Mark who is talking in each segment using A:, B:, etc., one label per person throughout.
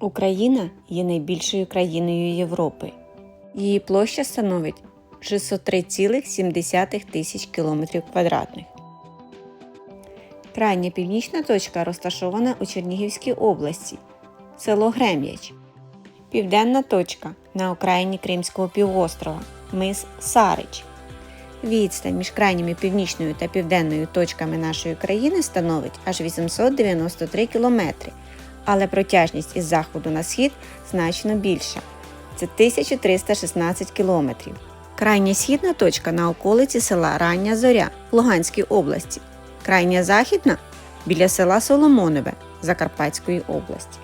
A: Україна є найбільшою країною Європи. Її площа становить 603,7 тисяч кілометрів квадратних. Крайня північна точка розташована у Чернігівській області, село Грем'яч. Південна точка на окраїні Кримського півострова, мис Сарич. Відстань між крайніми північною та південною точками нашої країни становить аж 893 кілометри, але протяжність із заходу на схід значно більша це 1316 кілометрів. Крайня східна точка на околиці села Рання Зоря в Луганській області. Крайня західна біля села Соломонове Закарпатської області.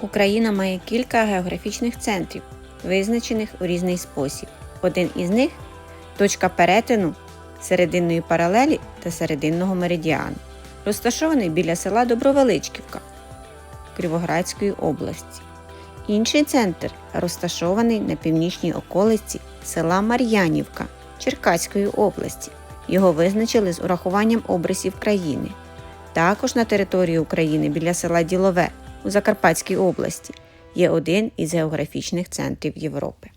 A: Україна має кілька географічних центрів, визначених у різний спосіб. Один із них точка перетину серединної паралелі та серединного меридіану, розташований біля села Добровеличківка Кривоградської області. Інший центр розташований на північній околиці села Мар'янівка Черкаської області. Його визначили з урахуванням обрисів країни. Також на території України біля села Ділове у Закарпатській області є один із географічних центрів Європи.